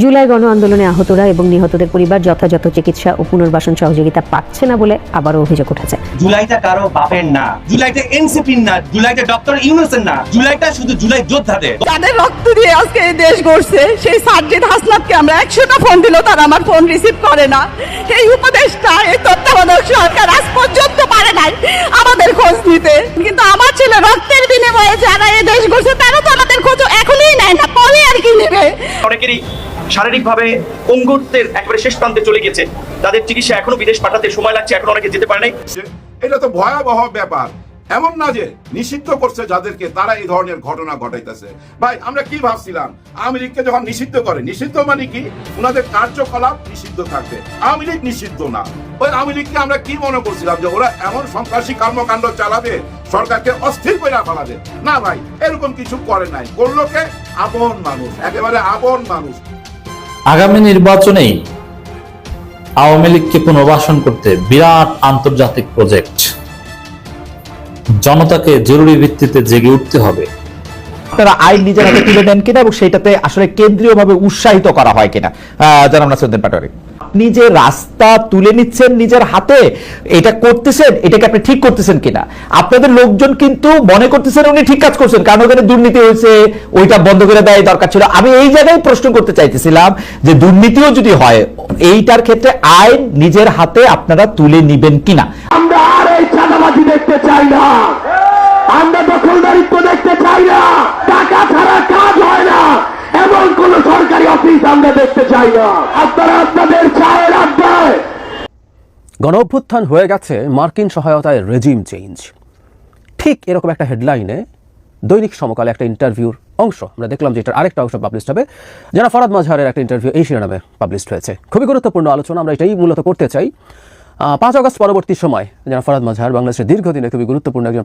জুলাই গণ আন্দোলনে আহতরা এবং নিহতদের পরিবার যথাযথ চিকিৎসা ও পুনর্বাসন সহযোগিতা পাচ্ছে না বলে আবারও অভিযোগ উঠেছে। জুলাইটা কারও বাপের না জুলাইটা এনসিপির না জুলাইটা ডক্টর ইউনুসের না জুলাইটা শুধু জুলাই যোদ্ধাদের। তাদের রক্ত দিয়ে আজকে এই দেশ গড়ছে সেই সার্জিদ হাসনাতকে আমরা একশোটা ফোন দিল তারা আমার ফোন রিসিভ করে না। এই উপদেশটা এই তত্ত্বাবধায়ক সরকার আজ পর্যন্ত পারে নাই আমাদের খোঁজ নিতে। কিন্তু আমার ছেলে রক্তের বিনিময়ে যারা এই দেশ গড়ছে তারা তো আমাদের খোঁজ এখনই নেয় না পরে আর কি নেবে? অনেকেরই শারীরিকভাবে অঙ্গুত্বের একেবারে শেষ প্রান্তে চলে গেছে। তাদের চিকিৎসা এখনও বিদেশ পাঠাতে সময় লাগছে, এখন অনেকে যেতে পারে নাই এটা তো ভয়াবহ ব্যাপার। এমন না যে নিষিদ্ধ করছে যাদেরকে তারা এই ধরনের ঘটনা ঘটাইতেছে। ভাই, আমরা কি ভাবছিলাম? আওয়ামী লীগকে যখন নিষিদ্ধ করে, নিষিদ্ধ মানে কি? ওনাদের কার্যকলাপ নিষিদ্ধ থাকবে। আওয়ামী লীগ নিষিদ্ধ না। ওই আওয়ামী লীগকে আমরা কি মনে করছিলাম যে ওরা এমন সন্ত্রাসী কর্মকাণ্ড চালাবে, সরকারকে অস্থির করে ফেলাবে? না ভাই, এরকম কিছু করে নাই। করল কে আপন মানুষ, একেবারে আপন মানুষ। আগামী নির্বাচনেই আওয়ামী লীগকে পুনর্বাসন করতে বিরাট আন্তর্জাতিক প্রজেক্ট জনতাকে জরুরি ভিত্তিতে জেগে উঠতে হবে। আপনারা আইন নিজের তুলে নেন কিনা এবং সেটাতে আসলে কেন্দ্রীয়ভাবে উৎসাহিত করা হয় কিনা? জানাম নাসিরুদ্দিন পাটোয়ারি। আপনি যে রাস্তা তুলে নিচ্ছেন নিজের হাতে, এটা করতেছেন, এটাকে আপনি ঠিক করতেছেন কিনা? আপনাদের লোকজন কিন্তু মনে করতেছেন উনি ঠিক কাজ করছেন, কারণ ওখানে দুর্নীতি হয়েছে, ওইটা বন্ধ করে দেয় দরকার ছিল। আমি এই জায়গায় প্রশ্ন করতে চাইতেছিলাম যে দুর্নীতিও যদি হয়, এইটার ক্ষেত্রে আইন নিজের হাতে আপনারা তুলে নিবেন কিনা? আমরা আর এই চাঁদাবাজি দেখতে চাই না। আমরা দখলদারিত্ব দেখতে চাই না। টাকা ছাড়া কাজ হয় না। এমন কোন সরকারি অফিস আমরা দেখতে চাই না। আপনারা আপনাদের চায়ের আড্ডায়। গণ অভ্যুত্থান হয়ে গেছে, মার্কিন সহায়তায় রেজিম চেঞ্জ। ঠিক এরকম একটা হেডলাইনে দৈনিক সমকালে একটা ইন্টারভিউর অংশ আমরা দেখলাম যে এটার আরেকটা অংশ পাবলিশ হবে। যারা ফরাদ মাজহারের একটা ইন্টারভিউ এই শিরোনামে পাবলিশ হয়েছে। খুবই গুরুত্বপূর্ণ আলোচনা, আমরা এটাই মূলত করতে চাই। পাঁচ আগস্ট পরবর্তী সময়, যারা ফরাদ মাজহার বাংলাদেশের দীর্ঘদিনে খুবই গুরুত্বপূর্ণ একজন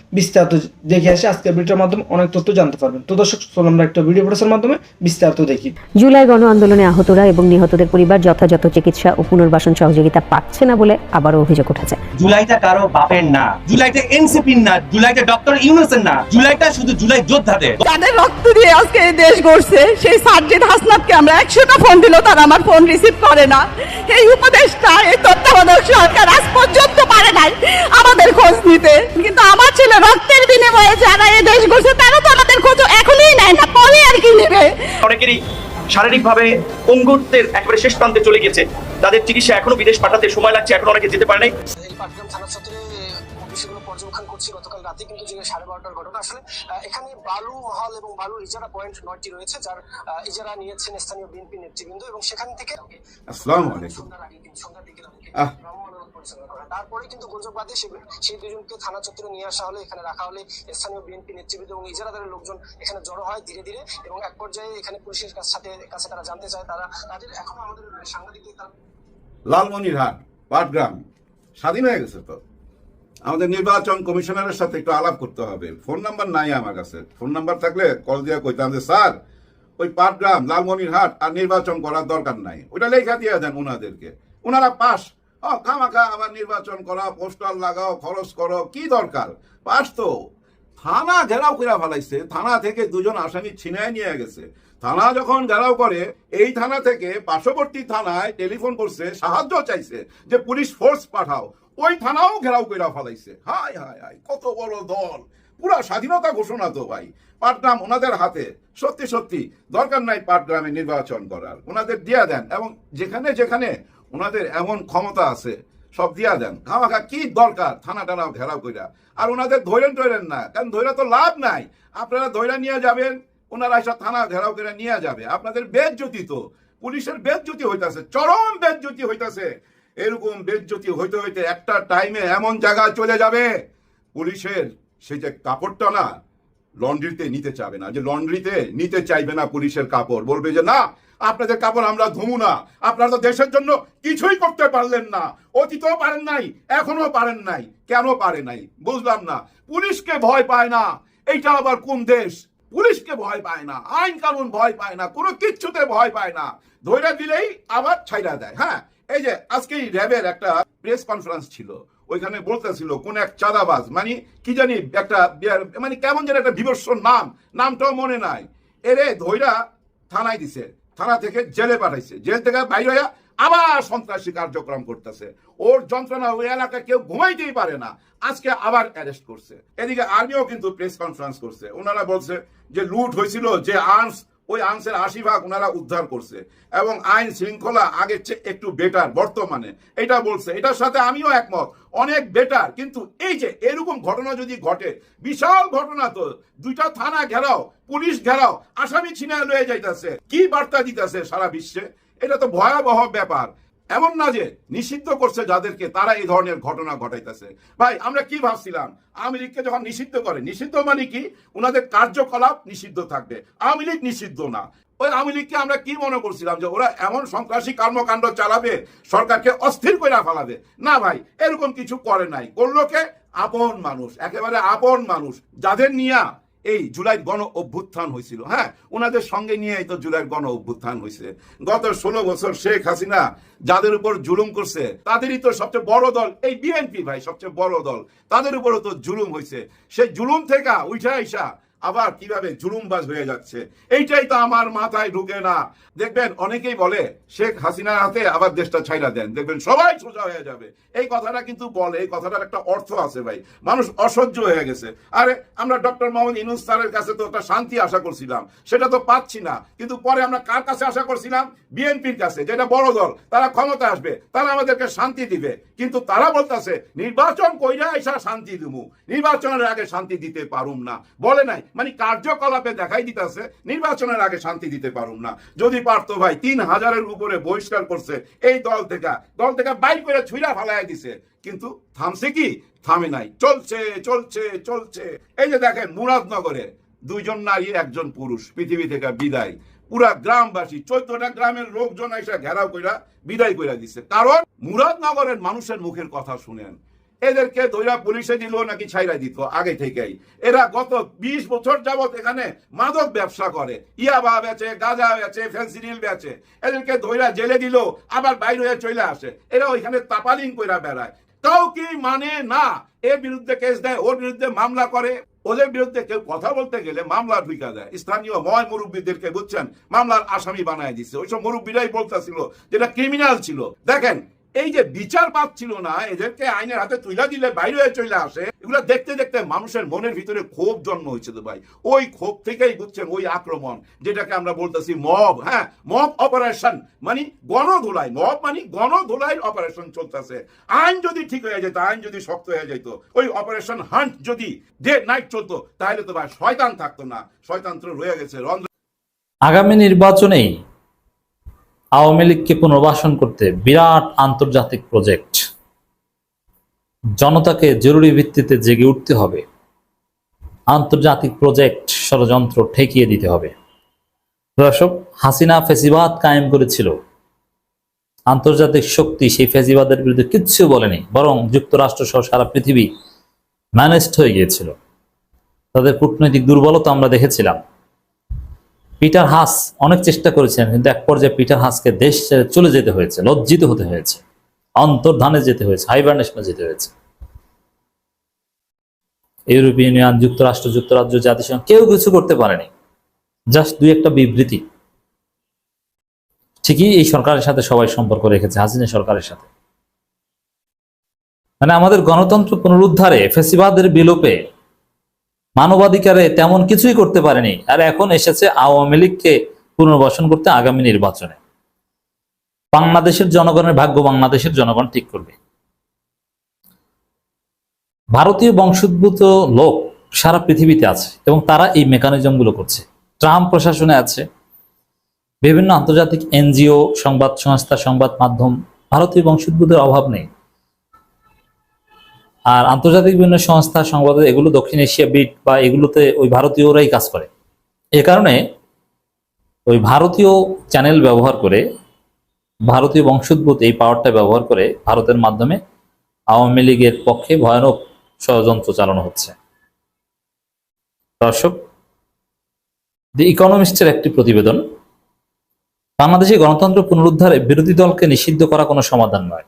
বিস্তারিত দেখে আসে। আজকের ভিডিওর মাধ্যমে অনেক তথ্য জানতে পারবেন। তো দর্শক চলুন আমরা একটা ভিডিও প্রচারের মাধ্যমে বিস্তারিত দেখি। জুলাই গণ আন্দোলনে আহতরা এবং নিহতদের পরিবার যথাযথ চিকিৎসা ও পুনর্বাসন সহযোগিতা পাচ্ছে না বলে আবারও অভিযোগ উঠেছে। জুলাইটা কারও বাপের না। জুলাইটা এনসিপির না জুলাইটা ডক্টর ইউনুসের না। জুলাইটা শুধু জুলাই যোদ্ধাদের। তাদের রক্ত দিয়ে আজকে এই দেশ গড়ছে সেই সার্জিদ হাসনাতকে আমরা একশোটা ফোন দিল তারা আমার ফোন রিসিভ করে না। এই উপদেশটা এই তত্ত্বাবধায়ক সরকার আজ পর্যন্ত পারে নাই আমাদের খোঁজ নিতে। কিন্তু আমার ছেলে রক্তের বিনিময়ে যারা এই দেশ গড়ছে তারা তো আমাদের খোঁজ এখনই নেয় না পরে আর কি নেবে? অনেকেরই শারীরিকভাবে অঙ্গুত্বের একেবারে শেষ প্রান্তে চলে গেছে। তাদের চিকিৎসা এখনও বিদেশ পাঠাতে সময় লাগছে এখন অনেকে যেতে পারে নাই। এই পাটগ্রাম থানা চত্বরে বিষয়গুলো পর্যবেক্ষণ করছি। গতকাল রাতে কিন্তু যে সাড়ে বারোটার ঘটনা আসলে এখানে বালু মহল এবং বালু ইজারা পয়েন্ট নয়টি রয়েছে যার ইজারা নিয়েছেন স্থানীয় বিএনপি নেতৃবৃন্দ এবং সেখান থেকে আসসালামু আলাইকুম। সন্ধ্যার আগে দিকে পরিচালনা করা। তারপরে কিন্তু গুজব বাদে সেই দুজনকে থানা চত্বরে নিয়ে আসা হলে, এখানে রাখা হলে স্থানীয় বিএনপি নেতৃবৃন্দ এবং ইজারাদারের লোকজন এখানে জড়ো হয় ধীরে ধীরে এবং এক পর্যায়ে এখানে পুলিশের সাথে, কাছে তারা জানতে চায় তারা তাদের এখনও আমাদের সাংবাদিকদের তারা লালমনিরহাট, পাটগ্রাম, স্বাধীন হয়ে গেছে তো। আমাদের নির্বাচন কমিশনারের সাথে একটু আলাপ করতে হবে। ফোন নাম্বার নাই আমার কাছে। ফোন নাম্বার থাকলে কল দিয়ে কইতাম যে, স্যার, ওই পাটগ্রাম, লালমনিরহাট আর নির্বাচন করার দরকার নাই। ওটা লেখা দিয়ে দেন ওনাদেরকে ওনারা পাস। ও খামাখা আবার নির্বাচন করা পোস্টার লাগাও, খরচ করো, কি দরকার? পাস তো। থানা ঘেরাও করে ফেলাইছে। থানা থেকে দুজন আসামি ছিনায় নিয়ে গেছে। থানা যখন ঘেরাও করে, এই থানা থেকে পার্শ্ববর্তী থানায় টেলিফোন করছে, সাহায্য চাইছে যে পুলিশ ফোর্স পাঠাও। ওই থানাও ঘেরাও করে ফেলাইছে। হাই হাই হাই কত বড় দল। পুরা স্বাধীনতা ঘোষণা তো ভাই। পাটগ্রাম ওনাদের হাতে। সত্যি সত্যি, দরকার নাই পাটগ্রামে নির্বাচন করার। ওনাদের দিয়া দেন এবং যেখানে যেখানে ওনাদের এমন ক্ষমতা আছে, সব দিয়া দেন। খামাখা কি দরকার? থানা টানাও ঘেরাও কইরা। আর ওনাদের ধৈরেন টৈরেন না, কারণ ধৈরা তো লাভ নাই। আপনারা ধৈরা নিয়ে যাবেন ওনারা এসব থানা ঘেরাও করে নিয়ে যাবে। আপনাদের বেজ্জতি তো। পুলিশের বেজ্জতি হইতাছে, চরম বেজ্জতি হইতাছে। এরকম বেজ্জতি হইতে হইতে একটা টাইমে এমন জায়গায় চলে যাবে, পুলিশের সেই যে কাপড়টা না লন্ড্রিতে নিতে চাবে না। যে লন্ড্রিতে নিতে চাইবে না পুলিশের কাপড়, বলবে যে না আপনাদের কাপড় আমরা ধুমু না। আপনারা তো দেশের জন্য কিছুই করতে পারলেন না। অতীতও পারেন নাই এখনও পারেন নাই। কেন পারে নাই? বুঝলাম না। পুলিশকে ভয় পায় না। এইটা আবার কোন দেশ? পুলিশকে ভয় পায় না। আইন কানুন ভয় পায় না। কোনো কিচ্ছুতে ভয় পায় না। ধৈর্য দিলেই আবার ছাইরা দেয়। হ্যাঁ এই যে আজকে র্যাবের একটা প্রেস কনফারেন্স ছিল। ওইখানে বলতেছিল, কোন এক চাঁদাবাজ মানে কি জানি একটা মানে কেমন যেন একটা বিভৎস নাম। নামটাও মনে নাই। এরে ধৈরা থানায় দিছে। থানা থেকে জেলে পাঠাইছে। জেল থেকে বাইর হইয়া আবার সন্ত্রাসী কার্যক্রম করতেছে। ওর যন্ত্রণা ওই এলাকায় কেউ ঘুমাইতেই পারে না। আজকে আবার অ্যারেস্ট করছে। এদিকে আর্মিও কিন্তু প্রেস কনফারেন্স করছে। ওনারা বলছে যে লুট হয়েছিল যে আর্মস ওই আংশের আশি ভাগ ওনারা উদ্ধার করছে। এবং আইন শৃঙ্খলা আগের চেয়ে একটু বেটার বর্তমানে। এটা বলছে। এটার সাথে আমিও একমত। অনেক বেটার কিন্তু এই যে এরকম ঘটনা যদি ঘটে, বিশাল ঘটনা তো, দুইটা থানা ঘেরাও, পুলিশ ঘেরাও, আসামি ছিনায় লয়ে যাইতেছে। কি বার্তা দিতেছে সারা বিশ্বে? এটা তো ভয়াবহ ব্যাপার। এমন না যে নিষিদ্ধ করছে যাদেরকে, তারা এই ধরনের ঘটনা ঘটাইতেছে। ভাই, আমরা কি ভাবছিলাম? আওয়ামী লীগকে যখন নিষিদ্ধ করে, নিষিদ্ধ মানে কি? ওনাদের কার্যকলাপ নিষিদ্ধ থাকবে। আওয়ামী লীগ নিষিদ্ধ না। ওই আওয়ামী লীগকে আমরা কি মনে করছিলাম যে ওরা এমন সন্ত্রাসী কর্মকাণ্ড চালাবে, সরকারকে অস্থির করে ফেলাবে? না ভাই, এরকম কিছু করে নাই। করল কে আপন মানুষ, একেবারে আপন মানুষ। যাদের নিয়া এই জুলাই গণ অভ্যুত্থান হয়েছিল হ্যাঁ ওনাদের সঙ্গে নিয়ে তো জুলাই গণ অভ্যুত্থান হয়েছে গত ষোলো বছর শেখ হাসিনা যাদের উপর জুলুম করছে, তাদেরই তো সবচেয়ে বড় দল, এই বিএনপি ভাই সবচেয়ে বড় দল, তাদের উপরও তো জুলুম হয়েছে সেই জুলুম থেকে উঠা আইসা আবার কীভাবে জুলুমবাজ হয়ে যাচ্ছে? এইটাই তো আমার মাথায় ঢুকে না। দেখবেন, অনেকেই বলে, শেখ হাসিনার হাতে আবার দেশটা ছাইরা দেন। দেখবেন, সবাই সোজা হয়ে যাবে। এই কথাটা কিন্তু বলে, এই কথাটার একটা অর্থ আছে ভাই। মানুষ অসহ্য হয়ে গেছে। আরে, আমরা ডক্টর মোহাম্মদ ইনুস স্যারের কাছে তো একটা শান্তি আশা করছিলাম। সেটা তো পাচ্ছি না। কিন্তু পরে আমরা কার কাছে আশা করছিলাম? বিএনপির কাছে, যেটা বড় দল। তারা ক্ষমতা আসবে। তারা আমাদেরকে শান্তি দিবে। কিন্তু তারা বলতেছে, নির্বাচন কইরা এসা শান্তি দিমু। নির্বাচনের আগে শান্তি দিতে পারুম না। বলে নাই। মানে কার্যকলাপে দেখাই দিতেছে, নির্বাচনের আগে শান্তি দিতে পারুম না। যদি পারতো ভাই, তিন হাজারের উপরে বহিষ্কার করছে, এই দল থেকে দল থেকে বাইর করে ছুঁড়া ফালাই দিছে। কিন্তু থামছে কি? থামে নাই। চলছে চলছে চলছে। এই যে দেখেন, মুরাদনগরে দুইজন নারী, একজন পুরুষ, পৃথিবী থেকে বিদায়। পুরা গ্রামবাসী, চোদ্দটা গ্রামের লোকজন এসে ঘেরাও কইরা বিদায় কইরা দিছে। কারণ মুরাদনগরের মানুষের মুখের কথা শুনেন। এদেরকে দৈরা পুলিশে দিল নাকি ছাইরা দিত, আগে থেকেই। এরা গত ২০ বছর যাবত এখানে মাদক ব্যবসা করে। ইয়াবা বেচে, গাঁজা বেচে, ফেন্সিডিল বেচে। এদেরকে দৈরা জেলে দিল, আবার বাইরে হয়ে চলে আসে। এরা ওইখানে তাপালিং কইরা বেড়ায়। তাও কি মানে না? এর বিরুদ্ধে কেস দেয়, ওর বিরুদ্ধে মামলা করে। ওদের বিরুদ্ধে কেউ কথা বলতে গেলে মামলা ঢুকা দেয়। স্থানীয় ময় মুরব্বীদেরকে, বুঝছেন? মামলার আসামি বানায় দিচ্ছে ওইসব মুরব্বীরাই বলতেছিল যেটা ক্রিমিনাল ছিল। দেখেন এই যে বিচার পাচ্ছিল না, এদেরকে আইনের হাতে তুইলা দিলে বাইরে হয়ে চলে আসে, এগুলো দেখতে দেখতে মানুষের মনের ভিতরে ক্ষোভ জন্ম হয়েছে তো ভাই। ওই ক্ষোভ থেকেই বুঝছেন ওই আক্রমণ, যেটাকে আমরা বলতেছি মব হ্যাঁ? মব অপারেশন মানে গণধোলাই, মব মানে গণধোলাই অপারেশন চলতেছে। আইন যদি ঠিক হয়ে যেত, আইন যদি শক্ত হয়ে যেত, ওই অপারেশন হান্ট যদি ডে নাইট চলতো, তাহলে তো ভাই শয়তান থাকতো না শয়তান্ত্র রয়ে গেছে রন্ধ্র আগামী নির্বাচনেই আওয়ামী লীগকে পুনর্বাসন করতে বিরাট আন্তর্জাতিক প্রজেক্ট। জনতাকে জরুরি ভিত্তিতে জেগে উঠতে হবে। আন্তর্জাতিক প্রজেক্ট ষড়যন্ত্র ঠেকিয়ে দিতে হবে। দর্শক, হাসিনা ফেসিবাদ কায়েম করেছিল। আন্তর্জাতিক শক্তি সেই ফেসিবাদের বিরুদ্ধে কিচ্ছু বলেনি, বরং যুক্তরাষ্ট্র সহ সারা পৃথিবী ম্যানেজড হয়ে গিয়েছিল। তাদের কূটনৈতিক দুর্বলতা আমরা দেখেছিলাম। পিটার হাস, অনেক চেষ্টা করেছেন কিন্তু এক পর্যায়ে পিটার হাসকে দেশ চলে যেতে হয়েছে, লজ্জিত হতে হয়েছে। অন্তর্ধানে যেতে হয়েছে হাইবারনেশনে যেতে হয়েছে। ইউরোপীয় ইউনিয়ন, যুক্তরাষ্ট্র, যুক্তরাজ্য, জাতিসংঘ, কেউ কিছু করতে পারেনি। জাস্ট দুই একটা বিবৃতি। ঠিকই এই সরকারের সাথে সবাই সম্পর্ক রেখেছে, হাসিনা সরকারের সাথে। মানে আমাদের গণতন্ত্র পুনরুদ্ধারে, ফেসিবাদের বিলোপে মানবাধিকারে তেমন কিছুই করতে পারেনি আর এখন এসেছে আওয়ামী লীগকে পুনর্বাসন করতে আগামী নির্বাচনে। বাংলাদেশের জনগণের ভাগ্য বাংলাদেশের জনগণ ঠিক করবে। ভারতীয় বংশোদ্ভূত লোক সারা পৃথিবীতে আছে এবং তারা এই মেকানিজমগুলো করছে। ট্রাম্প প্রশাসনে আছে। বিভিন্ন আন্তর্জাতিক এনজিও, সংবাদ সংস্থা, সংবাদ মাধ্যম, ভারতীয় বংশোদ্ভূতের অভাব নেই। আর আন্তর্জাতিক বিভিন্ন সংস্থা সংবাদ এগুলো দক্ষিণ এশিয়া বিট বা এগুলোতে ওই ভারতীয়রাই কাজ করে। এ কারণে ওই ভারতীয় চ্যানেল ব্যবহার করে, ভারতীয় বংশোদ্ভূত এই পাওয়ারটা ব্যবহার করে ভারতের মাধ্যমে আওয়ামী লীগের পক্ষে ভয়ানক ষড়যন্ত্র চালানো হচ্ছে। দর্শক দি ইকোনমিস্টের একটি প্রতিবেদন, বাংলাদেশে গণতন্ত্র পুনরুদ্ধারে বিরোধী দলকে নিষিদ্ধ করা কোনো সমাধান নয়।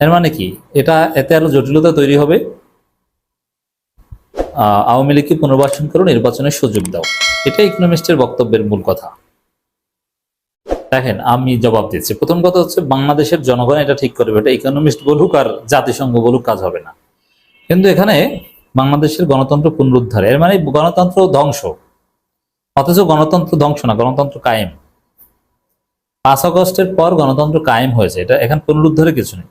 এর মানে কি? এটা এতে আরও জটিলতা তৈরি হবে। আওয়ামী লীগকে পুনর্বাসন করে নির্বাচনের সুযোগ দাও। এটা ইকোনমিস্টের বক্তব্যের মূল কথা। দেখেন, আমি জবাব দিচ্ছি। প্রথম কথা হচ্ছে, বাংলাদেশের জনগণ এটা ঠিক করবে। এটা ইকোনমিস্ট বলুক আর জাতিসংঘ বলুক, কাজ হবে না। কিন্তু এখানে বাংলাদেশের গণতন্ত্র পুনরুদ্ধার। এর মানে গণতন্ত্র ধ্বংস। অথচ গণতন্ত্র ধ্বংস না, গণতন্ত্র কায়েম। পাঁচ আগস্টের পর গণতন্ত্র কায়েম হয়েছে। এটা এখন পুনরুদ্ধারে কিছু নেই।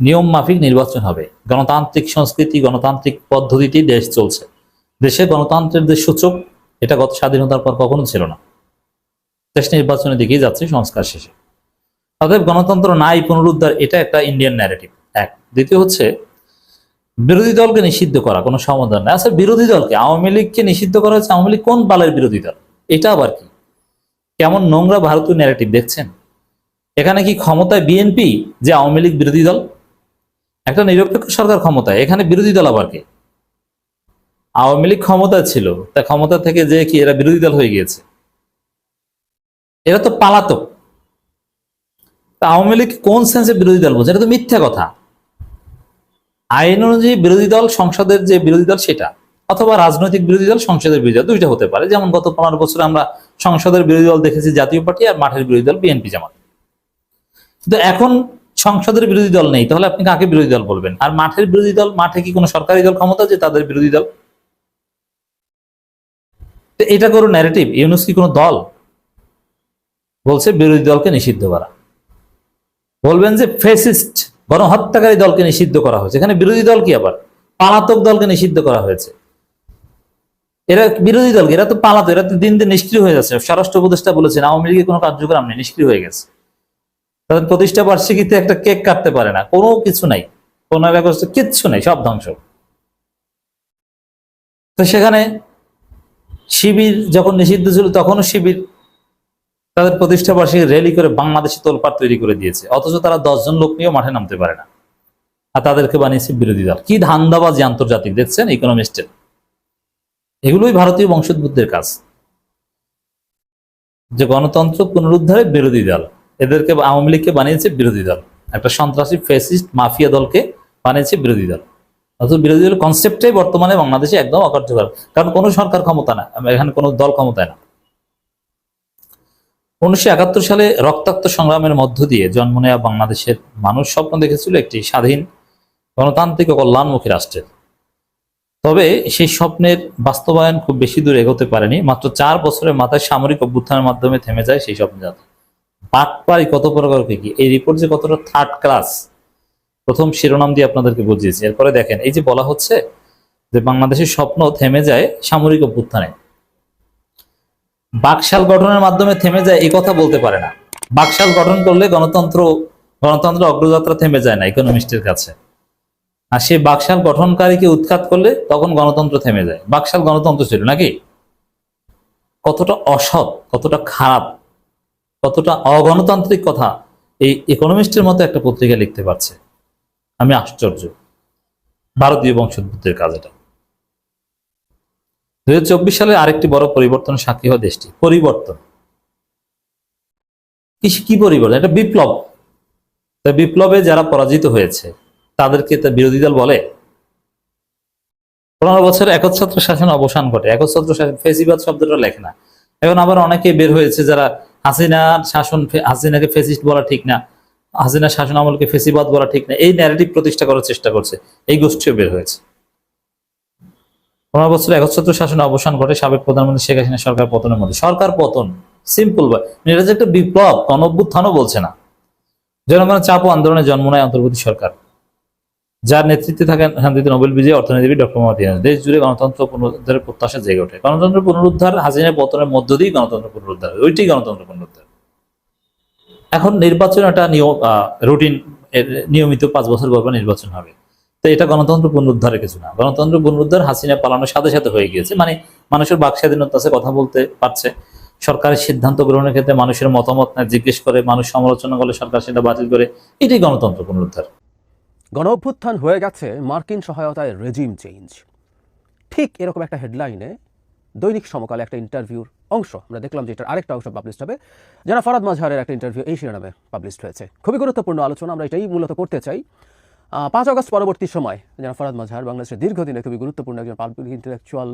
নিয়ম মাফিক নির্বাচন হবে। গণতান্ত্রিক সংস্কৃতি, গণতান্ত্রিক পদ্ধতিতেই দেশ চলছে। দেশে গণতন্ত্রের যে সূচক, এটা গত স্বাধীনতার পর কখনো ছিল না। দেশ নির্বাচনের দিকেই যাচ্ছে সংস্কার শেষে। অতএব গণতন্ত্র নাই পুনরুদ্ধার, এটা একটা ইন্ডিয়ান ন্যারেটিভ এক। দ্বিতীয় হচ্ছে, বিরোধী দলকে নিষিদ্ধ করা, কোনো সমাধান নেই। আচ্ছা বিরোধী দলকে, আওয়ামী লীগকে নিষিদ্ধ করা হচ্ছে আওয়ামী লীগ কোন বালের বিরোধী দল? এটা আবার কি? কেমন নোংরা ভারতীয় ন্যারেটিভ দেখছেন? এখানে কি ক্ষমতায় বিএনপি যে আওয়ামী লীগ বিরোধী দল? একটা নিরপেক্ষ সরকার ক্ষমতায় এখানে বিরোধী দল আবার কে? আওয়ামী লীগ ক্ষমতা ছিল, তা ক্ষমতা থেকে যে কি এরা বিরোধী দল হয়ে গিয়েছে? এরা তো পালাতক। তা আওয়ামী লীগ কোন সেন্সে বিরোধী দল বলছে? এটা তো মিথ্যা কথা। আইন অনুযায়ী বিরোধী দল সংসদের যে বিরোধী দল সেটা, অথবা রাজনৈতিক বিরোধী দল সংসদের বিরোধী দল, দুইটা হতে পারে। যেমন গত পনেরো বছর আমরা সংসদের বিরোধী দল দেখেছি জাতীয় পার্টি আর মাঠের বিরোধী দল বিএনপি জামাত। কিন্তু এখন সংসদের বিরোধী দল নেই, তাহলে আপনি কাকে বিরোধী দল বলবেন? আর মাঠের বিরোধী দল, মাঠে কি কোনো সরকারি দল ক্ষমতা যে তাদের বিরোধী দল? এটা কোনো ন্যারেটিভ ইউনুস কি কোনো দল? বলছে বিরোধী দলকে নিষিদ্ধ করা। বলবেন যে ফেসিস্ট গণহত্যাকারী দলকে নিষিদ্ধ করা হয়েছে। এখানে বিরোধী দল কি আবার? পালাতক দলকে নিষিদ্ধ করা হয়েছে। এরা বিরোধী দলকে এরা তো পালাতো এরা তো দিন দিন নিষ্ক্রিয় হয়ে যাচ্ছে। স্বরাষ্ট্র উপদেষ্টা বলেছেন, আওয়ামী লীগের কোনো কার্যক্রম নেই, নিষ্ক্রিয় হয়ে গেছে। তাদের প্রতিষ্ঠা বার্ষিকীতে একটা কেক কাটতে পারে না। কোনো কিছু নাই। পনেরোই আগস্টে কিচ্ছু নেই, সব ধ্বংস। তো সেখানে শিবির যখন নিষিদ্ধ ছিল, তখনও শিবির তাদের প্রতিষ্ঠা বার্ষিকী র্যালি করে বাংলাদেশে তোলপাট তৈরি করে দিয়েছে। অথচ তারা দশজন লোক নিয়েও মাঠে নামতে পারে না। আর তাদেরকে বানিয়েছে বিরোধী দল। কি ধান্দাবাজি আন্তর্জাতিক, দেখছেন ইকোনমিস্টের এগুলোই ভারতীয় বংশোদ্ভূতদের কাজ। যে গণতন্ত্র পুনরুদ্ধারে বিরোধী দল। এদেরকে আওয়ামী লীগকে বানিয়েছে বিরোধী দল। একটা সন্ত্রাসী ফেসিস্ট মাফিয়া দলকে বানিয়েছে বিরোধী দল। অথচ বিরোধী দল কনসেপ্টটাই বর্তমানে বাংলাদেশে একদম অকার্যকর। কারণ কোনো সরকার ক্ষমতা না, এখানে কোনো দল ক্ষমতায় না। উনিশশো একাত্তর সালে রক্তাক্ত সংগ্রামের মধ্য দিয়ে জন্ম নেওয়া বাংলাদেশের মানুষ স্বপ্ন দেখেছিল একটি স্বাধীন গণতান্ত্রিক ও কল্যাণমুখী রাষ্ট্রের। তবে সেই স্বপ্নের বাস্তবায়ন খুব বেশি দূর এগোতে পারেনি। মাত্র চার বছরের মাথায় সামরিক অভ্যুত্থানের মাধ্যমে থেমে যায় সেই স্বপ্ন বাটপারি কত প্রকার কি এই রিপোর্ট যে কতটা থার্ড ক্লাস প্রথম শিরোনাম দিয়ে আপনাদেরকে বুঝিয়েছি। এরপরে দেখেন, এই যে বলা হচ্ছে যে বাংলাদেশের স্বপ্ন থেমে যায় সামরিক অভ্যুত্থানে। বাকশাল গঠনের মাধ্যমে থেমে যায়, এই কথা বলতে পারে না। বাকশাল গঠন করলে গণতন্ত্র গণতন্ত্র অগ্রযাত্রা থেমে যায় না ইকোনমিস্টের কাছে। আর সেই বাকশাল গঠনকারীকে উৎখাত করলে তখন গণতন্ত্র থেমে যায়। বাকশাল গণতন্ত্র ছিল নাকি? কতটা অসৎ, কতটা খারাপ। কতটা অগণতান্ত্রিক কথা এই ইকোনমিস্টের মতো একটা পত্রিকা লিখতে পারছে। আমি আশ্চর্য। ভারতীয় বংশোদ্ভূতের কাজ এটা। দুই সালে আরেকটি বড় পরিবর্তনের সাক্ষী হয় দেশটি, পরিবর্তন। কি পরিবর্তন? এটা বিপ্লব। বিপ্লবে যারা পরাজিত হয়েছে, তাদেরকে তা বিরোধী দল বলে। পনেরো বছর একচ্ছত্র শাসন অবসান ঘটে। একচ্ছত্র শাসন ফেসিবাদ শব্দটা লেখে না। এখন আবার অনেকে বের হয়েছে যারা হাসিনার শাসন হাসিনাকে ফেসিস্ট বলা ঠিক না হাসিনার শাসন আমলকে ফেসিবাদ বলা ঠিক না, এই ন্যারেটিভ প্রতিষ্ঠা করার চেষ্টা করছে, এই গোষ্ঠীও বের হয়েছে। পনেরো বছর একচ্ছত্র শাসনে অবসান ঘটে সাবেক প্রধানমন্ত্রী শেখ হাসিনা সরকার পতনের মধ্যে। সরকার পতন সিম্পল ভাই এটা যে একটা বিপ্লব গণভ্যুত্থানও বলছে না। জনগণের চাপ ও আন্দোলনে জন্ম নেয় অন্তর্বর্তী সরকার। যার নেতৃত্বে থাকেন শান্তিতে নোবেল বিজয়ী অর্থনীতিবিদ ডক্টর মোহাম্মদ দেশ জুড়ে গণতন্ত্র পুনরুদ্ধারের প্রত্যাশা জেগে ওঠে। গণতন্ত্র পুনরুদ্ধার হাসিনা পতনের মধ্য দিয়েই গণতন্ত্র পুনরুদ্ধার ওইটি গণতন্ত্র পুনরুদ্ধার। এখন নির্বাচন একটা নিয়ম রুটিন নিয়মিত পাঁচ বছর পর পর নির্বাচন হবে। তো এটা গণতন্ত্র পুনরুদ্ধারের কিছু না। গণতন্ত্র পুনরুদ্ধার হাসিনা পালানোর সাথে সাথে হয়ে গিয়েছে। মানে মানুষের বাক স্বাধীনতা আছে কথা বলতে পারছে। সরকারের সিদ্ধান্ত গ্রহণের ক্ষেত্রে মানুষের মতামত না, জিজ্ঞেস করে, মানুষ সমালোচনা করলে সরকার সেটা বাতিল করে। এটাই গণতন্ত্র পুনরুদ্ধার। গণ অভ্যুত্থান হয়ে গেছে মার্কিন সহায়তায় রেজিম চেঞ্জ। ঠিক এরকম একটা হেডলাইনে দৈনিক সমকালে একটা ইন্টারভিউর অংশ, আমরা দেখলাম যে এটার আরেকটা অংশ পাবলিশ হবে, যারা ফরাদ মাজহারের একটা ইন্টারভিউ এই শিরোনামে পাবলিশ হয়েছে। খুবই গুরুত্বপূর্ণ আলোচনা, আমরা এটাই মূলত করতে চাই। পাঁচ আগস্ট পরবর্তী সময়, যারা ফরাদ মাজহার বাংলাদেশের দীর্ঘদিনে খুবই গুরুত্বপূর্ণ একজন পাবলিক ইন্টেলেকচুয়াল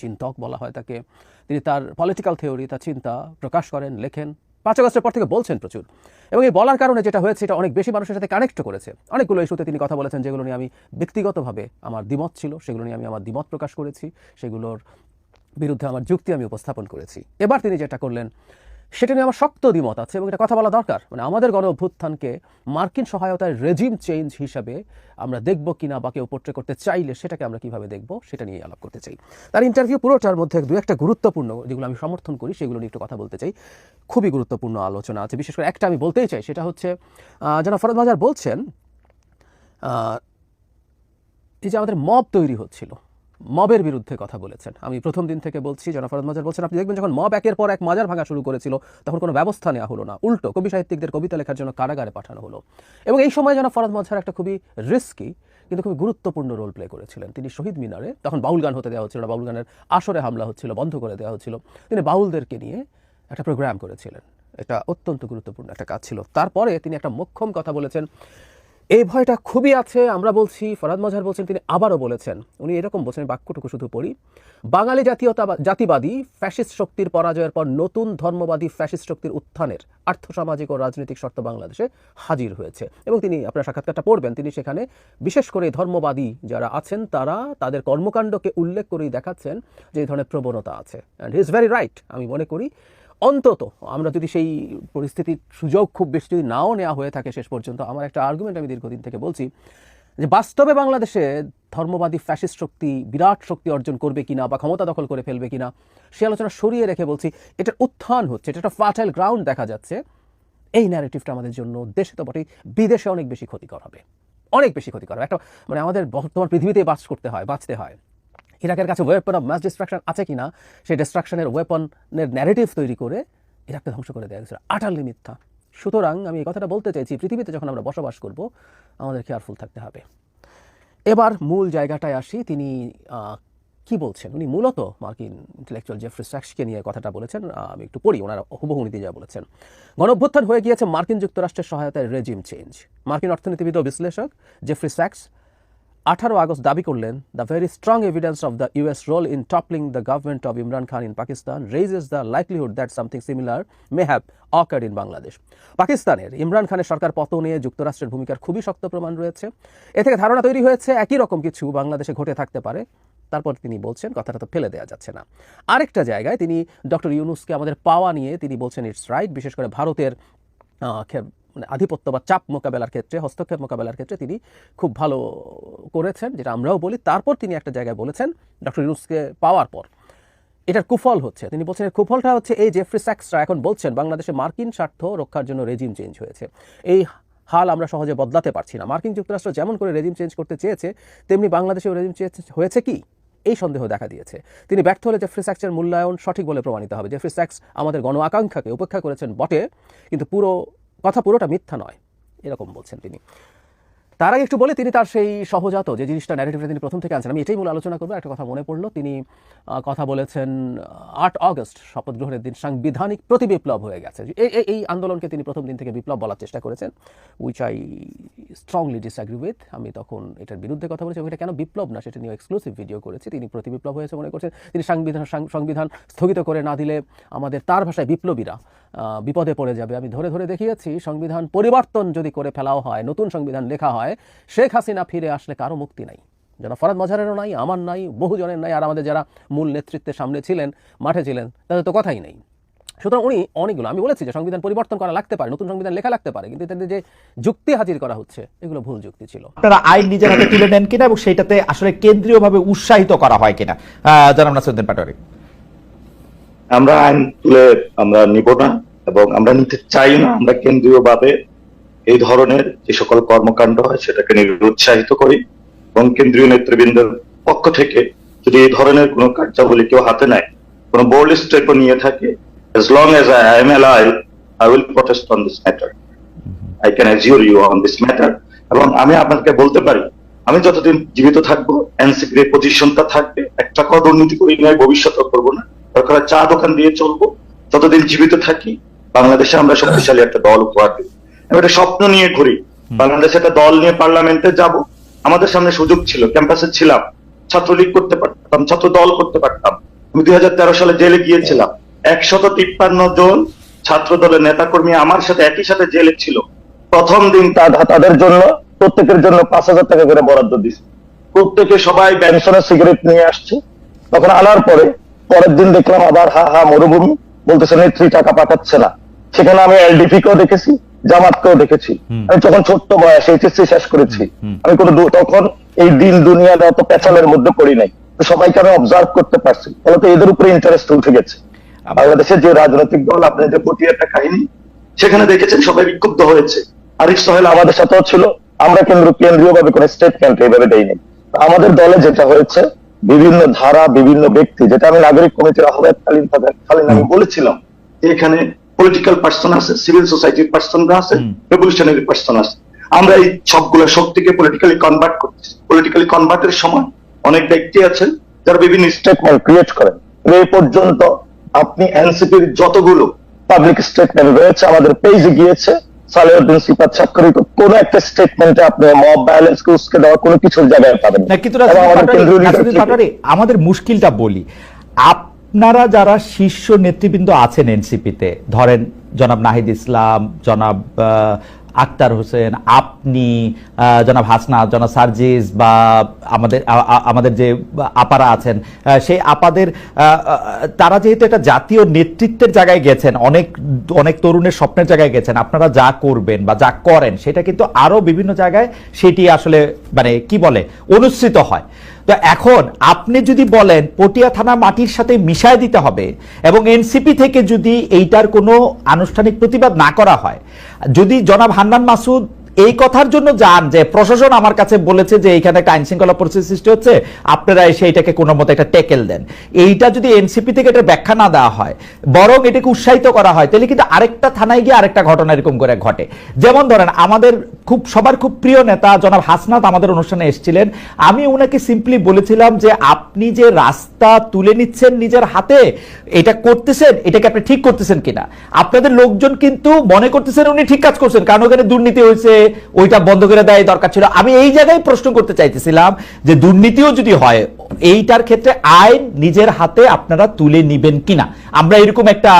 চিন্তক বলা হয় তাকে, তিনি তার পলিটিক্যাল থিওরি তার চিন্তা প্রকাশ করেন, লেখেন। পাঁচ আগস্টের পর থেকে বলছেন প্রচুর। এবং এই বলার কারণে যেটা হয়েছে এটা অনেক বেশি মানুষের সাথে কানেক্ট করেছে। অনেকগুলো ইস্যুতে তিনি কথা বলেছেন, যেগুলো নিয়ে আমি ব্যক্তিগতভাবে আমার দ্বিমত ছিল, সেগুলো নিয়ে আমি আমার দ্বিমত প্রকাশ করেছি, সেগুলোর বিরুদ্ধে আমার যুক্তি আমি উপস্থাপন করেছি। এবার তিনি যেটা করলেন সেটা নিয়ে আমার শক্ত দ্বিমত আছে এবং এটা কথা বলা দরকার। মানে আমাদের গণ অভ্যুত্থানকে মার্কিন সহায়তায় রেজিম চেঞ্জ হিসাবে আমরা দেখব কিনা বা কেউ পোট্রে করতে চাইলে সেটাকে আমরা কীভাবে দেখব, সেটা নিয়ে আলাপ করতে চাই। তার ইন্টারভিউ পুরোটার মধ্যে দু একটা গুরুত্বপূর্ণ যেগুলো আমি সমর্থন করি, সেগুলো নিয়ে একটু কথা বলতে চাই। খুবই গুরুত্বপূর্ণ আলোচনা আছে। বিশেষ করে একটা আমি বলতেই চাই, সেটা হচ্ছে যারা ফরদ বাজার বলছেন এই যে আমাদের মব তৈরি হচ্ছিল মবের বিরুদ্ধে কথা বলেছেন। আমি প্রথম দিন থেকে বলছি, জনাব ফরদ মাজার বলছেন, আপনি দেখবেন যখন মব একের পর এক মাজার ভাঙা শুরু করেছিল, তখন কোনো ব্যবস্থা নেওয়া হলো না। উল্টো, কবি সাহিত্যিকদের কবিতা লেখার জন্য কারাগারে পাঠানো হলো। এবং এই সময় জনাব ফরদ মাজার একটা খুবই রিস্কি কিন্তু খুবই গুরুত্বপূর্ণ রোল প্লে করেছিলেন। তিনি শহীদ মিনারে, তখন বাউল গান হতে দেওয়া হচ্ছিল না, বাউল গানের আসরে হামলা হচ্ছিল, বন্ধ করে দেওয়া হচ্ছিল। তিনি বাউলদেরকে নিয়ে একটা প্রোগ্রাম করেছিলেন। এটা অত্যন্ত গুরুত্বপূর্ণ একটা কাজ ছিল। তারপরে তিনি একটা মোক্ষম কথা বলেছেন এই ভয়টা খুবই আছে, আমরা বলছি, ফরাদ মজার বলছেন, তিনি আবারও বলেছেন। উনি এরকম বলছেন, বাক্যটুকু শুধু পড়ি। বাঙালি জাতীয়তা, জাতিবাদী ফ্যাসিস্ট শক্তির পরাজয়ের পর নতুন ধর্মবাদী ফ্যাসিস্ট শক্তির উত্থানের আর্থসামাজিক ও রাজনৈতিক শর্ত বাংলাদেশে হাজির হয়েছে। এবং তিনি আপনার সাক্ষাৎকারটা পড়বেন, তিনি সেখানে বিশেষ করে ধর্মবাদী যারা আছেন, তারা তাদের কর্মকাণ্ডকে উল্লেখ করেই দেখাচ্ছেন যে এই ধরনের প্রবণতা আছে। And he is very right আমি মনে করি। অন্তত আমরা যদি সেই পরিস্থিতির সুযোগ খুব বেশি যদি নাও নেওয়া হয়ে থাকে শেষ পর্যন্ত, আমার একটা আর্গুমেন্ট আমি দীর্ঘদিন থেকে বলছি যে বাস্তবে বাংলাদেশে ধর্মবাদী ফ্যাসিস্ট শক্তি, বিরাট শক্তি অর্জন করবে কিনা বা ক্ষমতা দখল করে ফেলবে কিনা, সে আলোচনা সরিয়ে রেখে বলছি এটার উত্থান হচ্ছে, এটা একটা ফার্টাইল গ্রাউন্ড দেখা যাচ্ছে। এই ন্যারেটিভটা আমাদের জন্য দেশে তো বটেই, বিদেশে অনেক বেশি ক্ষতিকর হবে। অনেক বেশি ক্ষতিকর হবে। একটা মানে আমাদের বর্তমান পৃথিবীতে বাস করতে হয়, বাঁচতে হয়। ইরাকের কাছে ওয়েপন অফ মাস ডিস্ট্রাকশন আছে কিনা, সেই ডিস্ট্রাকশনের ওয়েপনের ন্যারেটিভ তৈরি করে ইরাককে ধ্বংস করে দেওয়া গেছিল আটারলি মিথ্যা সুতরাং আমি এই কথাটা বলতে চাইছি পৃথিবীতে যখন আমরা বসবাস করব, আমাদের কেয়ারফুল থাকতে হবে। এবার মূল জায়গাটায় আসি, তিনি কি বলছেন? উনি মূলত মার্কিন ইন্টেলেকচুয়াল জেফ্রি স্যাক্সকে নিয়ে কথাটা বলেছেন আমি একটু পড়ি, ওনারা হুবহু নীতি যা বলেছেন। গণঅভ্যুত্থান হয়ে গিয়েছে মার্কিন যুক্তরাষ্ট্রের সহায়তায় রেজিম চেঞ্জ মার্কিন অর্থনীতিবিদ ও বিশ্লেষক জেফ্রি স্যাক্স আঠারো আগস্ট দাবি করলেন the very strong evidence of the US role in toppling the government of Imran Khan in Pakistan raises the likelihood that something similar may have occurred in Bangladesh পাকিস্তানের ইমরান খানের সরকার পতনে যুক্তরাষ্ট্রের ভূমিকার খুবই শক্ত প্রমাণ রয়েছে। এ থেকে ধারণা তৈরি হয়েছে, একই রকম কিছু বাংলাদেশে ঘটে থাকতে পারে। তারপর তিনি বলছেন, কথাটা তো ফেলে দেওয়া যাচ্ছে না। আরেকটা জায়গায় তিনি ডক্টর ইউনুসকে আমাদের পাওয়া নিয়ে তিনি বলছেন ইটস রাইট বিশেষ করে ভারতের মানে আধিপত্য বা চাপ মোকাবেলার ক্ষেত্রে, হস্তক্ষেপ মোকাবেলার ক্ষেত্রে তিনি খুব ভালো করেছেন, যেটা আমরাও বলি। তারপর তিনি একটা জায়গায় বলেছেন ডক্টর ইউনুসকে পাওয়ার পর। এটার কুফল হচ্ছে, তিনি বলছেন কুফলটা হচ্ছে এই জেফ্রি স্যাক্সরা এখন বলছেন বাংলাদেশে মার্কিন স্বার্থ রক্ষার জন্য রেজিম চেঞ্জ হয়েছে। এই হাল আমরা সহজে বদলাতে পারছি না। মার্কিন যুক্তরাষ্ট্র যেমন করে রেজিম চেঞ্জ করতে চেয়েছে, তেমনি বাংলাদেশেও রেজিম চেঞ্জ হয়েছে কি? এই সন্দেহ দেখা দিয়েছে। তিনি ব্যর্থ হলে জেফ্রি স্যাক্সের মূল্যায়ন সঠিক বলে প্রমাণিত হবে। জেফ্রি স্যাক্স আমাদের গণ আকাঙ্ক্ষাকে উপেক্ষা করেছেন বটে, কিন্তু পুরো কথা পুরোটা মিথ্যা নয় এরকম বলছেন তিনি। তার আগে একটু বলে, তিনি তার সেই সহজাত যে জিনিসটা ন্যারেটিভটা তিনি প্রথম থেকে আনছেন। আমি এটাই মূল আলোচনা করব। একটা কথা মনে পড়ল, তিনি কথা বলেছেন আট অগস্ট শপথ গ্রহণের দিন সাংবিধানিক প্রতিবিপ্লব হয়ে গেছে। এই আন্দোলনকে তিনি প্রথম দিন থেকে বিপ্লব বলার চেষ্টা করেছেন which I strongly disagree with আমি তখন এটার বিরুদ্ধে কথা বলেছি এবং এটা কেন বিপ্লব না, সেটা নিয়ে এক্সক্লুসিভ ভিডিও করেছি। তিনি প্রতিবিপ্লব হয়েছে মনে করছেন। তিনি সংবিধান সংবিধান স্থগিত করে না দিলে আমাদের তার ভাষায় বিপ্লবীরা বিপদে পড়ে যাবে। আমি ধরে ধরে দেখিয়েছি, সংবিধান পরিবর্তন যদি করে ফেলাও হয়, নতুন সংবিধান লেখা হয় শেখ হাসিনা ফিরে আসলে কারও মুক্তি নাই। যেন ফরাদ মজারেরও নাই আমার নাই বহুজনের নাই আর আমাদের যারা মূল নেতৃত্বের সামনে ছিলেন মাঠে ছিলেন তাদের তো কথাই নেই। সুতরাং উনি অনেকগুলো আমি বলেছি যে সংবিধান পরিবর্তন করা লাগতে পারে নতুন সংবিধান লেখা লাগতে পারে কিন্তু তাদের যে যুক্তি হাজির করা হচ্ছে এগুলো ভুল যুক্তি ছিল। আপনারা আইন নিজের হাতে তুলে নেন কিনা এবং সেইটাতে আসলে কেন্দ্রীয়ভাবে উৎসাহিত করা হয় কিনা? জনাব নাসিরুদ্দিন পাটোয়ারি। আমরা আইন তুলে আমরা নিব না এবং আমরা নিতে চাই না আমরা কেন্দ্রীয়ভাবে এই ধরনের যে সকল কর্মকাণ্ড হয় সেটাকে নিরুৎসাহিত করি এবং কেন্দ্রীয় নেতৃবৃন্দের পক্ষ থেকে যদি এই ধরনের কোনো কার্যাবলী কেউ হাতে নেয় কোনো বোল্ড স্টেপও নিয়ে থাকে as long as I am alive, I will protest on this matter. I can assure you on this matter. এবং আমি আপনাকে বলতে পারি আমি যতদিন জীবিত থাকব এনসিপির এই পজিশনটা থাকবে এক টাকাও দুর্নীতি করি নয় ভবিষ্যতে করব না দরকার চা দোকান দিয়ে চলবো যতদিন জীবিত থাকি বাংলাদেশে আমরা শক্তিশালী একটা দল উপহার দেবো আমি একটা স্বপ্ন নিয়ে ঘুরি। বাংলাদেশে একটা দল নিয়ে পার্লামেন্টে যাব। আমাদের সামনে সুযোগ ছিল ক্যাম্পাসে ছিলাম। ছাত্রলীগ করতে পারতাম ছাত্র দল করতে পারতাম। আমি দুই সালে জেলে গিয়েছিলাম। একশত তিপ্পান্ন জন ছাত্র দলের নেতাকর্মী আমার সাথে একই সাথে জেলে ছিল। প্রথম দিন তাদের জন্য প্রত্যেকের জন্য পাঁচ হাজার টাকা করে বরাদ্দ দিছে। প্রত্যেকে সবাই ব্যানসনের সিগারেট নিয়ে আসছে। তখন আনার পরে পরের দিন দেখলাম আবার হা হা মরুভূমি। বলতেছে নেত্রী টাকা পাঠাচ্ছে না। সেখানে আমি এলডিপি কেও দেখেছি। জামাতকেও দেখেছি আমি যখন ছোট্ট বয়স এইচএসসি শেষ করেছি আমি কোনো তখন এই দিন দুনিয়ার অত পেছনের মধ্যে পড়ি নাই। সবাইকে আমি অবজার্ভ করতে পারছি। ফলত এদের উপরে ইন্টারেস্ট উঠে গেছে। বাংলাদেশের যে রাজনৈতিক দল আপনার যে প্রতি একটা কাহিনী সেখানে দেখেছেন সবাই বিক্ষুব্ধ হয়েছে। আরিফ সোহেল আমাদের সাথেও ছিল। আমরা কেন্দ্র কেন্দ্রীয় ভাবে কোন স্টেটমেন্ট এইভাবে দেইনি। আমাদের দলে যেটা হয়েছে বিভিন্ন ধারা বিভিন্ন ব্যক্তি যেটা আমি নাগরিক কমিটির আহ্বায়ককালীন থাকাকালীন আমি বলেছিলাম এখানে পলিটিক্যাল পার্সন আছে সিভিল সোসাইটির পার্সনরা আছে রেভলিউশনারি পার্সন আছে। আমরা এই সবগুলো শক্তিকে পলিটিক্যালি কনভার্ট করছি পলিটিক্যালি কনভার্টের সময় অনেক ব্যক্তি আছেন যারা বিভিন্ন স্টেটমেন্ট ক্রিয়েট করেন। এই পর্যন্ত আপনি এনসিপির যতগুলো পাবলিক স্টেটমেন্ট রয়েছে আমাদের পেজে গিয়েছে সালেউদ্দিন সিপাত স্বাক্ষরিত কোন একটা স্টেটমেন্টে আপনি মব ভায়োলেন্স কে উস্কে দেওয়া কোনো কিছুর জায়গায় পাবেন না। কিন্তু আমাদের মুশকিলটা বলি। আপনারা যারা শীর্ষ নেতৃবৃন্দ আছেন এনসিপিতে, ধরেন জনাব নাহিদ ইসলাম, জনাব আক্তার হোসেন, আপনি জনাব হাসনা, জনাব সার্জিস বা আমাদের আমাদের যে আপারা আছেন সেই আপাদের তারা যেহেতু একটা জাতীয় নেতৃত্বের জায়গায় গেছেন, অনেক অনেক তরুণের স্বপ্নের জায়গায় গেছেন, আপনারা যা করবেন বা যা করেন, সেটা কিন্তু আরও বিভিন্ন জায়গায় সেটি আসলে মানে কি বলে, অনুসৃত হয়। তো এখন আপনি যদি বলেন পটিয়া থানা মাটির সাথে মিশায় দিতে হবে এবং এনসিপি থেকে যদি এইটার কোনো আনুষ্ঠানিক প্রতিবাদ না করা হয়, যদি জনাব হান্নান মাসুদ এই কথার জন্য যান যে প্রশাসন আমার কাছে বলেছে যে এইখানে একটা আইন শৃঙ্খলা পরিস্থিতি সৃষ্টি হচ্ছে আপনারা এসে এটাকে কোনো মতো একটা টেকেল দেন। এইটা যদি এনসিপি থেকে এটা ব্যাখ্যা না দেওয়া হয়, বরং এটাকে উৎসাহিত করা হয়, তাহলে কিন্তু আরেকটা থানায় গিয়ে আরেকটা ঘটনা এরকম করে ঘটে। যেমন ধরেন, আমাদের খুব, সবার খুব প্রিয় নেতা জনাব হাসনাত আমাদের অনুষ্ঠানে এসেছিলেন। আমি ওনাকে সিম্পলি বলেছিলাম যে আপনি যে রাস্তা তুলে নিচ্ছেন নিজের হাতে, এটা করতেছেন, এটাকে আপনি ঠিক করতেছেন কিনা। আপনাদের লোকজন কিন্তু মনে করতেছেন উনি ঠিক কাজ করছেন, কারণ ওখানে দুর্নীতি হয়েছে ওইটা বন্ধ করে দেয় দরকার ছিল। আমি এই জায়গায় প্রশ্ন করতে চাইতেছিলাম যে দুর্নীতিও যদি হয় এইটার ক্ষেত্রে আইন নিজের হাতে আপনারা তুলে নিবেন কিনা? আমরা এরকম একটা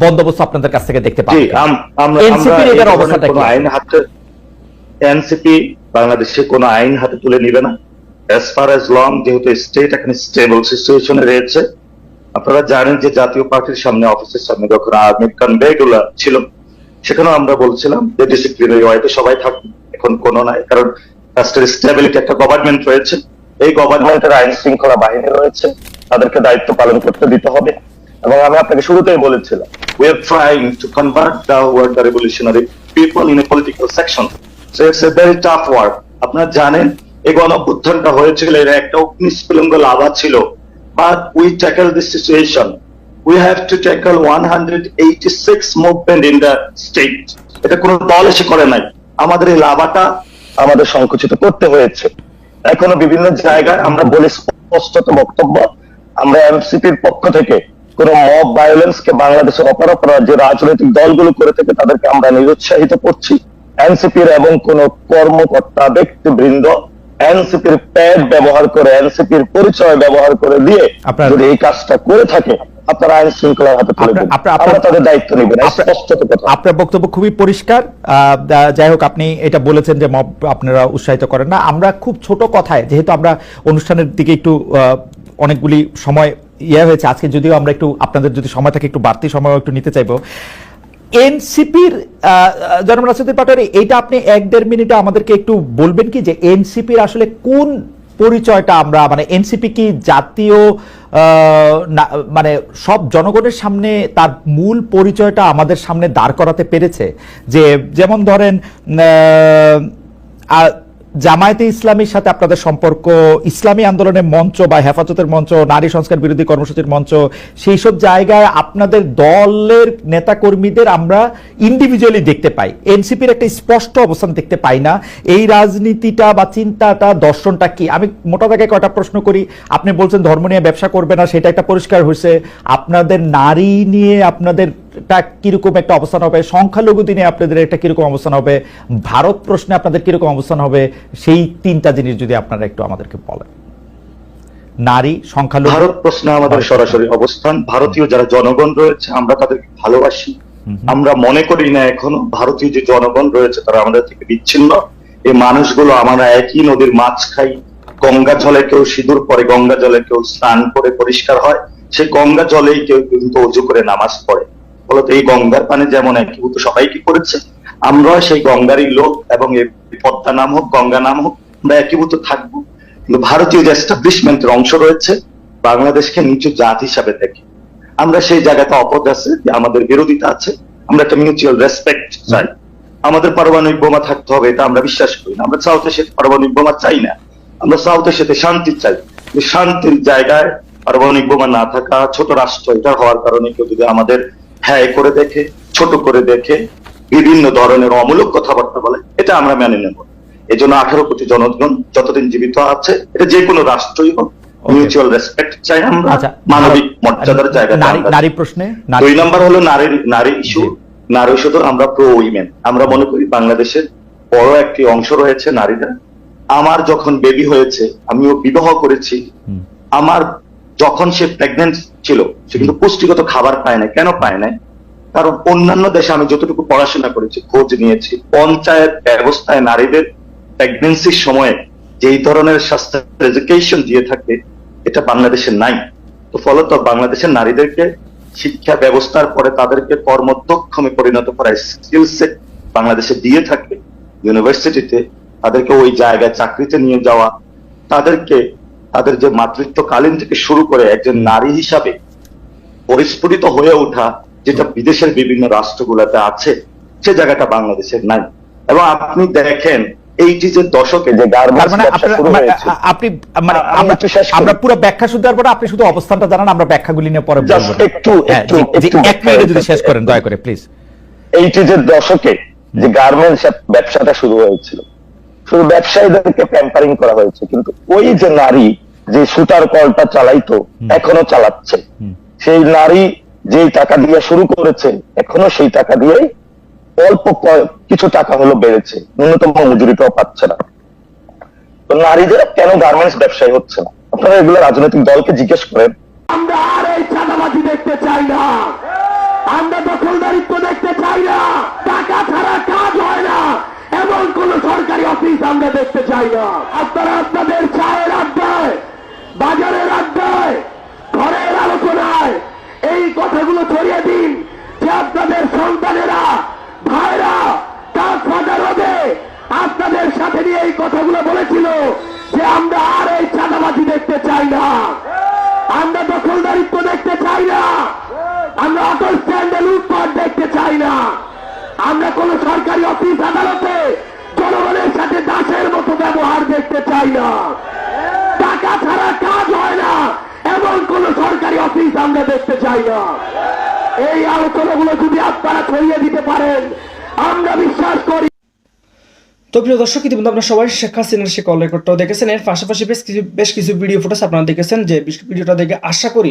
বন্দোবস্ত আপনাদের কাছ থেকে দেখতে আম- এনসিপির এটার অবস্থাটা কি? আইন হাতে এনসিপি বাংলাদেশে কোনো আইন হাতে তুলে নিবে না। অ্যাজ ফার অ্যাজ লং যেহেতু স্টেট এখন স্টেবল সিচুয়েশনে রয়েছে আপনারা জানেন যে জাতীয় পার্টির সামনে অফিসের সামনে যখন আর্মির কনভে গুলো ছিল সেখানেও আমরা বলছিলাম যে ডিসিপ্লিনারি ওয়াইতে সবাই থাকবে এখন কোনো নাই, কারণ রাষ্ট্রের স্টেবিলিটি একটা গভর্নমেন্ট রয়েছে। এই গভর্নমেন্টের আইন শৃঙ্খলা বাহিনী রয়েছে, তাদেরকে দায়িত্ব পালন করতে দিতে হবে। এবং আমি আপনাকে শুরুতেই বলেছিলাম we are trying to convert the word revolutionary people in a political section so it's a very tough work আপনারা জানেন, এই গণ হয়েছিল, এর একটা অগ্নিস্ফুলঙ্গ লাভা ছিল। But we tackle this situation we have to tackle 186 movement in the state. এটা কোনো দল এসে করে নাই। আমাদের এই লাভাটা আমাদের সংকুচিত করতে হয়েছে। এখনও বিভিন্ন জায়গায় আমরা বলি স্পষ্টত বক্তব্য আমরা এমসিপির পক্ষ থেকে কোন মব ভায়োলেন্স কে বাংলাদেশের অপরাপরাধ যে রাজনৈতিক দলগুলো করে থেকে তাদেরকে আমরা নিরুৎসাহিত করছি। এনসিপির এবং কোন কর্মকর্তা ব্যক্তিবৃন্দ এনসিপির প্যাড ব্যবহার করে এনসিপির পরিচয় ব্যবহার করে দিয়ে যদি এই কাজটা করে থাকে আপনারা আইন শৃঙ্খলার হাতে তুলে দেবেন। আপনার- তাদের দায়িত্ব নিবেন স্পষ্টত কথা। আপনার বক্তব্য খুবই পরিষ্কার। যাই হোক আপনি এটা বলেছেন যে মব আপনারা উৎসাহিত করেন না। আমরা খুব ছোট কথায় যেহেতু আমরা অনুষ্ঠানের দিকে একটু অনেকগুলি সময় ইয়ে হয়েছে আজকে যদিও আমরা একটু আপনাদের যদি সময় থাকে একটু বাড়তি সময় একটু নিতে চাইব। এনসিপির জনাব রাসুদ্দিন পাটোয়ারি এইটা আপনি এক দেড় মিনিটে আমাদেরকে একটু বলবেন কি যে এনসিপির আসলে কোন পরিচয়টা আমরা মানে এনসিপি কি জাতীয় মানে সব জনগণের সামনে তার মূল পরিচয়টা আমাদের সামনে দাঁড় করাতে পেরেছে। যে, যেমন ধরেন জামায়াতে ইসলামীর সাথে আপনাদের সম্পর্ক, ইসলামী আন্দোলনের মঞ্চ বা হেফাজতের মঞ্চ, নারী সংস্কার বিরোধী কর্মসূচির মঞ্চ সেই সব জায়গায় আপনাদের দলের নেতাকর্মীদের আমরা ইন্ডিভিজুয়ালি দেখতে পাই। এনসিপির একটা স্পষ্ট অবস্থান দেখতে পাই না। এই রাজনীতিটা বা চিন্তাটা, দর্শনটা কি? আমি মোটা দাগে কয়টা প্রশ্ন করি। আপনি বলছেন ধর্ম নিয়ে ব্যবসা করবে না, সেটা একটা পরিষ্কার হয়েছে। আপনাদের নারী নিয়ে আপনাদের টা কীরকম একটা অবস্থান হবে? সংখ্যালঘু দিনে আপনাদের একটা কীরকম অবস্থান হবে? ভারত প্রশ্নে আপনাদের কীরকম অবস্থান হবে? সেই তিনটা জিনিস যদি আপনারা একটু আমাদেরকে বলেন। নারী সংখ্যালঘু ভারত প্রশ্নে আমাদের সরাসরি অবস্থান। ভারতীয় যারা জনগণ রয়েছে আমরা তাদেরকে ভালোবাসি। আমরা মনে করি না এখনও ভারতীয় যে জনগণ রয়েছে তারা আমাদের থেকে বিচ্ছিন্ন। এই মানুষগুলো আমরা একই নদীর মাছ খাই গঙ্গা জলে কেউ সিঁদুর পরে গঙ্গা জলে কেউ স্নান করে পরিষ্কার হয়। সে গঙ্গা জলেই কেউ কিন্তু অজু করে নামাজ পড়ে। ফলত এই গঙ্গার পানে যেমন একীভূত সবাই কি করেছে আমরা সেই গঙ্গারই লোক এবং এই পদ্মা নাম হোক গঙ্গা নাম হোক, আমরা একীভূত থাকব। ভারতীয় যে এস্টাবলিশমেন্টের অংশ রয়েছে, বাংলাদেশকে নিচু জাত হিসাবে দেখি। আমরা সেই জায়গাতে অপদ আছে, যে আমাদের বিরোধিতা আছে, আমরা একটা মিউচুয়াল রেসপেক্ট চাই। আমাদের পারমাণবিক বোমা থাকতে হবে, এটা আমরা বিশ্বাস করি না। আমরা সাউথ এশিয়াতে পারমাণবিক বোমা চাই না। আমরা সাউথ এশিয়াতে শান্তি চাই। শান্তির জায়গায় পারমাণবিক বোমা না থাকা ছোট রাষ্ট্র, এটা হওয়ার কারণে কেউ যদি আমাদের হ্যাঁ করে দেখে ছোট করে দেখে বিভিন্ন ধরনের অমূলক কথাবার্তা বলে এটা আমরা মেনে নেব। এই জন্য আঠারো কোটি জনগণ যতদিন জীবিত আছে এটা যে কোনো রাষ্ট্রই হোক মিউচুয়াল রেসপেক্ট চাই আমরা আচ্ছা মানবিক মর্যাদার জায়গা নারী নারী প্রশ্নে দুই নম্বর হলো নারীর নারী ইস্যু নারী শুধু আমরা প্রো উইমেন আমরা মনে করি বাংলাদেশের বড় একটি অংশ রয়েছে নারীরা। আমার যখন বেবি হয়েছে আমিও বিবাহ করেছি। আমার যখন সে প্রেগনেন্ট ছিল, সে কিন্তু পুষ্টিগত খাবার পায় না কেন পায় না কারণ অন্যান্য দেশে আমি যতটুকু পড়াশোনা করেছি, খোঁজ নিয়েছি, পঞ্চায়েত ব্যবস্থায় নারীদের প্রেগনেন্সির সময়ে যেই ধরনের স্বাস্থ্য এডুকেশন দিয়ে থাকে, এটা বাংলাদেশে নাই। তো ফলত বাংলাদেশের নারীদেরকে শিক্ষা ব্যবস্থার পরে তাদেরকে কর্মদক্ষমে পরিণত করার স্কিল সেট বাংলাদেশে দিয়ে থাকে। ইউনিভার্সিটিতে তাদেরকে ওই জায়গায় চাকরিতে নিয়ে যাওয়া, তাদেরকে তাদের যে মাতৃত্বকালীন থেকে শুরু করে একজন নারী হিসাবে পরিস্ফুটিত হয়ে ওঠা যেটা বিদেশের বিভিন্ন রাষ্ট্রগুলোতে আছে সে জায়গাটা বাংলাদেশের নাই এবং আপনি দেখেন দশকে যে তার গার্মেন্টস ব্যবসা আপনারা- শুরু হয়েছে আপনি মানে আমরা একটু শেষ করি। আমরা পুরো ব্যাখ্যা শুনতে পারব আপনি শুধু অবস্থানটা জানান আমরা ব্যাখ্যাগুলি নিয়ে পরে Just বলব না। একটু, একটু, জি, জি, একটু এক মিনিটে যদি শেষ করেন দয়া করে প্লিজ এইটিজের দশকে যে গার্মেন্টস ব্যবসাটা শুরু হয়েছিল শুধু ব্যবসায়ীদেরকে প্যাম্পারিং করা হয়েছে কিন্তু ওই যে নারী যে সুতার কলটা চালাইতো এখনও চালাচ্ছে। সেই নারী যেই টাকা দিয়ে শুরু করেছে এখনও সেই টাকা দিয়েই অল্প কিছু টাকা হলো বেড়েছে। ন্যূনতম মজুরিটাও পাচ্ছে না। তো নারীদের কেন গার্মেন্টস ব্যবসায়ী হচ্ছে না? আপনারা এগুলো রাজনৈতিক দলকে জিজ্ঞেস করেন। আমরা আর এই চাঁদাবাজি দেখতে চাই না। আমরা দখলদারিত্ব দেখতে চাই না টাকা ছাড়া কাজ হয় না এমন কোন সরকারি অফিস আমরা দেখতে চাই না। আপনারা আপনাদের চায়ের আড্ডায়, বাজারের আড্ডায়, ঘরের আলোচনায় এই কথাগুলো ছড়িয়ে দিন যে আপনাদের সন্তানেরা, ভাইরা, তার ফাঁকা রোদে আপনাদের সাথে নিয়ে এই কথাগুলো বলেছিল যে আমরা আর এই চাঁদাবাজি দেখতে চাই না। আমরা দখলদারিত্ব দেখতে চাই না। আমরা অটো স্ট্যান্ডে লুটপাট দেখতে চাই না। আমরা কোন সরকারি অফিস আদালতে জনগণের সাথে দাসের মতো ব্যবহার দেখতে চাই না। টাকা ছাড়া কাজ হয় না, এমন কোন সরকারি অফিস আমরা দেখতে চাই না। এই আলোচনাগুলো যদি আপনারা ছড়িয়ে দিতে পারেন, আমরা বিশ্বাস করি তো প্রিয় দর্শক, ইতিমধ্যে আপনারা সবাই শেখ হাসিনার সে কল রেকর্ডটাও দেখেছেন। এর পাশাপাশি বেশ কিছু বেশ কিছু ভিডিও ফুটেজ আপনারা দেখেছেন, যে ভিডিওটা দেখে আশা করি